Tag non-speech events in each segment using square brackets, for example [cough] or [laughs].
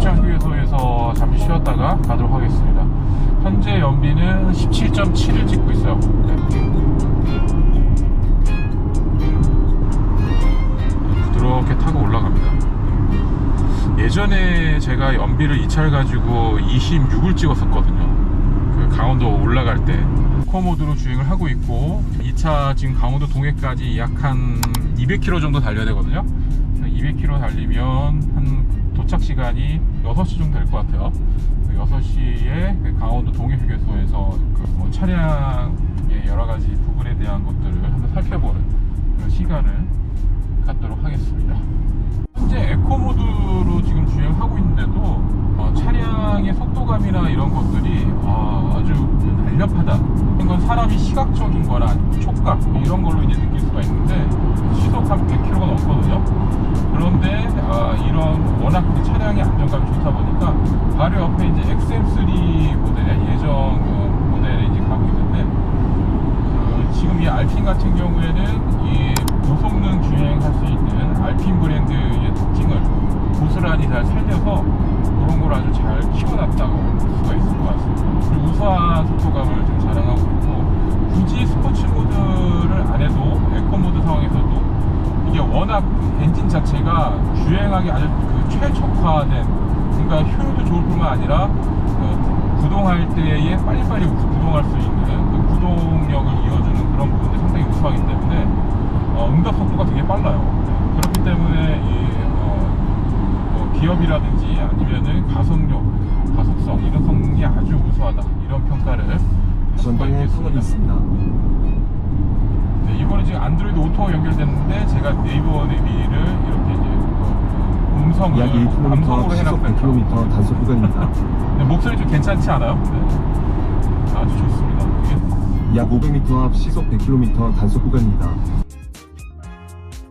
포장 휴게소에서 잠시 쉬었다가 가도록 하겠습니다. 현재 연비는 17.7을 찍고 있어요. 네. 부드럽게 타고 올라갑니다. 예전에 제가 연비를 이 차를 가지고 26을 찍었었거든요. 그 강원도 올라갈 때 코모드로 주행을 하고 있고 이차 지금 강원도 동해까지 약 한 200km 정도 달려야 되거든요. 200km 달리면 한 시간이 6시 정도 될 것 같아요. 6시에 강원도 동해휴게소에서 그 뭐 차량의 여러 가지 부분에 대한 것들을 한번 살펴보는 그런 시간을 갖도록 하겠습니다. 현재 에코모드로 지금 주행하고 있는데도 어, 차량의 속도감이나 이런 것들이 아, 아주 날렵하다. 이건 사람이 시각적인 거나 촉각 이런 걸로 이제 느낄 수가 있는데 시속 한 100km가 넘거든요. 그런데 아, 이런 워낙 그 안정감이 좋다 보니까 바로 옆에 이제 XM3 모델 예전 그 모델에 이제 가고 있는데 그 지금 이 알핀 같은 경우에는 이 고성능 주행할 수 있는 알핀 브랜드의 특징을 고스란히 잘 살려서 그런 걸 아주 잘 키워놨다고 볼 수가 있을 것 같습니다. 그리고 우수한 속도감을 좀 자랑하고 있고 굳이 스포츠 모드를 안 해도 에코 모드 상황에서도 이게 워낙 엔진 자체가 주행하기 아주 그 최적화된 그러니까 효율도 좋을 뿐만 아니라 그 구동할 때에 빨리빨리 구동할 수 있는 그 구동력을 이어주는 그런 부분들이 상당히 우수하기 때문에 어, 응답 속도가 되게 빨라요. 네, 그렇기 때문에 이 어, 뭐 기업이라든지 아니면은 가속력, 가속성, 이런 성능이 아주 우수하다 이런 평가를 전방에 있겠습니다. 있습니다. 네, 이번에 지금 안드로이드 오토가 연결됐는데 제가 네이버 내비를 이렇게 이제 그 음성을 약 1km 음성으로 시속 해놨어요. 100km 단속 구간입니다. [laughs] 네, 목소리 좀 괜찮지 않아요? 네. 아주 좋습니다. 이게 약 500m 앞 시속 100km 단속 구간입니다.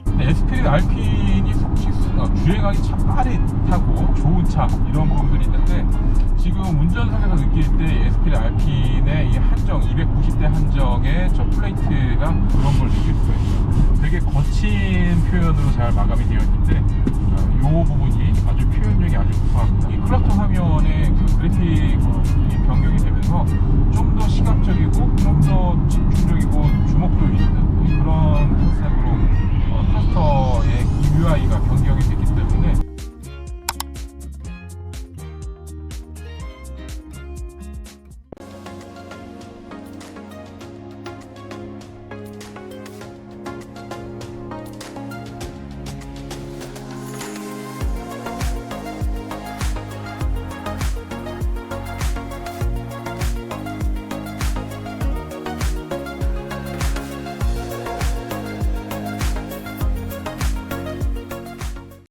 근데 에스피린 알핀이 솔직히 어, 주행하기 참 빠릿하고 좋은 차 이런 부분들이 있는데 지금 운전석에서 느낄 때이 한정 290대 한정의 저 플레이트가 그런 걸 느낄 수가 있어요. 되게 거친 표현으로 잘 마감이 되어 있는데 어, 이 부분이 아주 표현력이 아주 우수합니다. 이 클러터